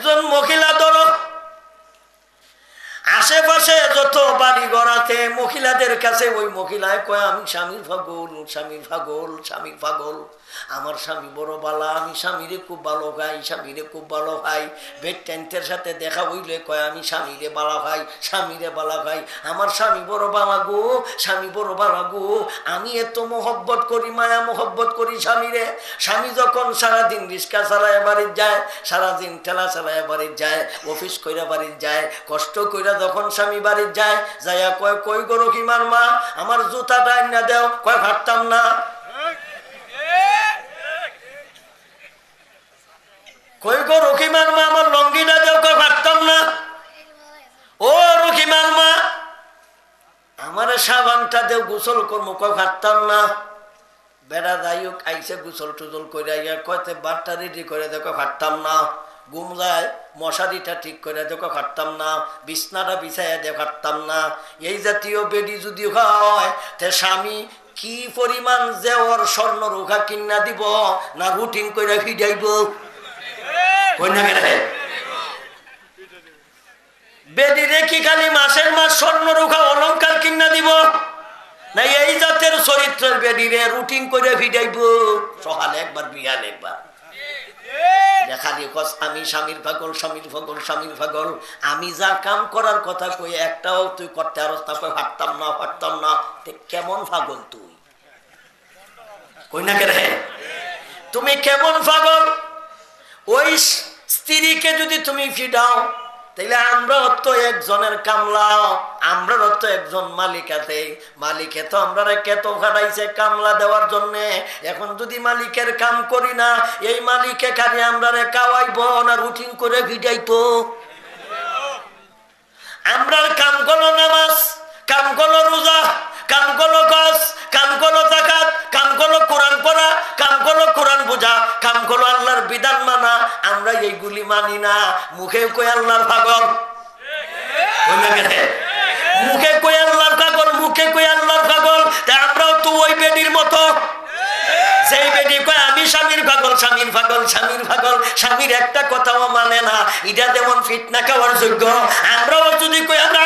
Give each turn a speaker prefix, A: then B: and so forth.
A: একজন মহিলা ধরো। আশেপাশে যত বাড়ি গড়াতে মহিলাদের কাছে ওই মহিলায় কয়, আমি স্বামীর পাগল স্বামীর পাগল স্বামীর পাগল। আমার স্বামী বড় বালা, আমি স্বামীরে খুব ভালো খাই স্বামীরে খুব ভালো খাই বেড টেন্টের সাথে দেখা হইলে কয়, আমি স্বামীরে বালা খাই স্বামীরে বালা খাই আমার স্বামী বড় বালা গো, স্বামী বড় বালা গো। আমি এত মোহব্বত করি, মায়া মোহব্বত করি স্বামীরে। স্বামী যখন সারাদিন রিক্সা চালায় বাড়ির যায়, সারাদিন ঠেলা চালায় বাড়ির যায়, অফিস কইরা বাড়ির যায়, কষ্ট কইরা যখন স্বামী বাড়ির যায় যাইয়া কয় কই গরো কিমার মা? আমার জুতাটা না দেও, কয়, ভাবতাম না। কই গো রকিমার মা? আমার লঙ্গিটা দেও, কয়, ভাবতাম না। ও রকিমার মা, আমার সাবানটা দেও, গোসল কয়, ভাবতাম না। বেড়া যাই হোক, আইসে গোসল টুজল করে কয়তে বারটা রেডি করে দেখো খাটতাম না। ঘুম মশারিটা ঠিক করে দেখো খাটতাম না, বিছনাটা বিছাইয়া দেখো খাটতাম না। এই জাতীয় বেডি যদি হয়, তে স্বামী কি পরিমাণ যে ওর স্বর্ণ রোখা কিনা দিব, না রুটিন করে ফিডাইব বেদিরে কি খালি মাসের মাস স্বর্ণ রোখা অলঙ্কার কিনা দিব? না এই জাতের চরিত্রের বেদিরে রুটিন করে ফিডাইব সকালে একবার বিয়াল একবার। কস আমি স্বামীর স্বামীর স্বামীর আমি যা কাম করার কথা কই, একটাও তুই করতে আর হাঁটতাম না হাঁটতাম না। কেমন পাগল তুই? কই না কেন তুমি কেমন পাগল? ওই স্ত্রীকে যদি তুমি ফিডাও তাইলে আমরা তো একজনের কামলা আমরা তো একজন মালিক আছে মালিকে তো আমরা কেত ফাটাইছে কামলা দেওয়ার জন্য। এখন যদি মালিকের কাম করি না, এই মালিকে খালি আমরা কাওয়াইব না, রুটিন করে ভিটাইতো বোঝা কাম করল আল্লাহর বিধান মানা, আমরা এইগুলি মানি না। মুখে কই আল্লাহর পাগল? না? মুখে কই আল্লাহর পাগল? মুখে কই আল্লাহর পাগল? আমরাও তো ওই বেডির মতো। সেই বেটি কয়, আমি স্বামীর পাগল স্বামীর পাগল স্বামীর পাগল। স্বামীর একটা কথাও মানে না, এটা যেমন ফিটনা খাওয়ার যোগ্য, আমরাও যদি কই আমরা